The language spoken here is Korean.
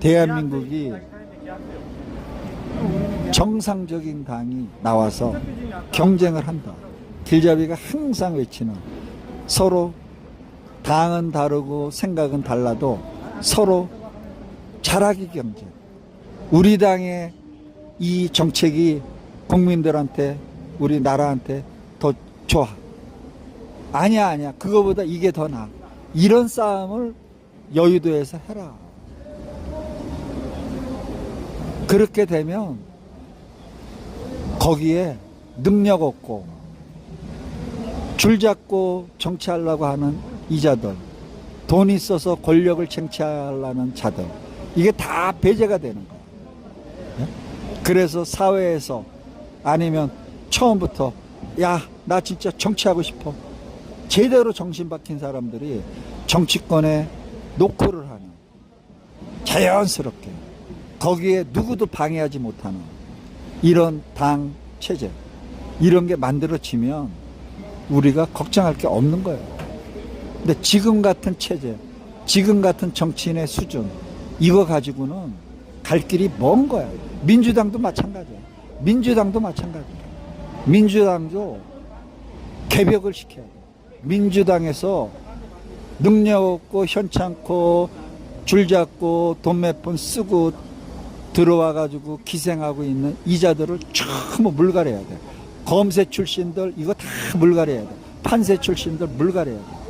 대한민국이 정상적인 당이 나와서 경쟁을 한다. 길잡이가 항상 외치는 서로 당은 다르고 생각은 달라도 서로 잘하기 경쟁. 우리 당의 이 정책이 국민들한테 우리 나라한테 더 좋아. 아니야 아니야 그거보다 이게 더 나아. 이런 싸움을 여의도에서 해라. 그렇게 되면 거기에 능력 없고 줄 잡고 정치하려고 하는 이자들 돈 있어서 권력을 쟁취하려는 자들 이게 다 배제가 되는 거야. 예? 그래서 사회에서 아니면 처음부터 야 나 진짜 정치하고 싶어 제대로 정신 박힌 사람들이 정치권에 노크를 하는 자연스럽게 거기에 누구도 방해하지 못하는 이런 당 체제 이런 게 만들어지면 우리가 걱정할 게 없는 거예요. 근데 지금 같은 체제, 지금 같은 정치인의 수준 이거 가지고는 갈 길이 먼 거야. 민주당도 마찬가지야. 민주당도 마찬가지야. 민주당도 개벽을 시켜야 돼. 민주당에서 능력 없고 현찮고 줄 잡고 돈몇푼 쓰고 들어와 가지고 기생하고 있는 이자들을 전부 물갈해야 돼. 검세 출신들 이거 다 물갈해야 돼. 판세 출신들 물갈해야 돼.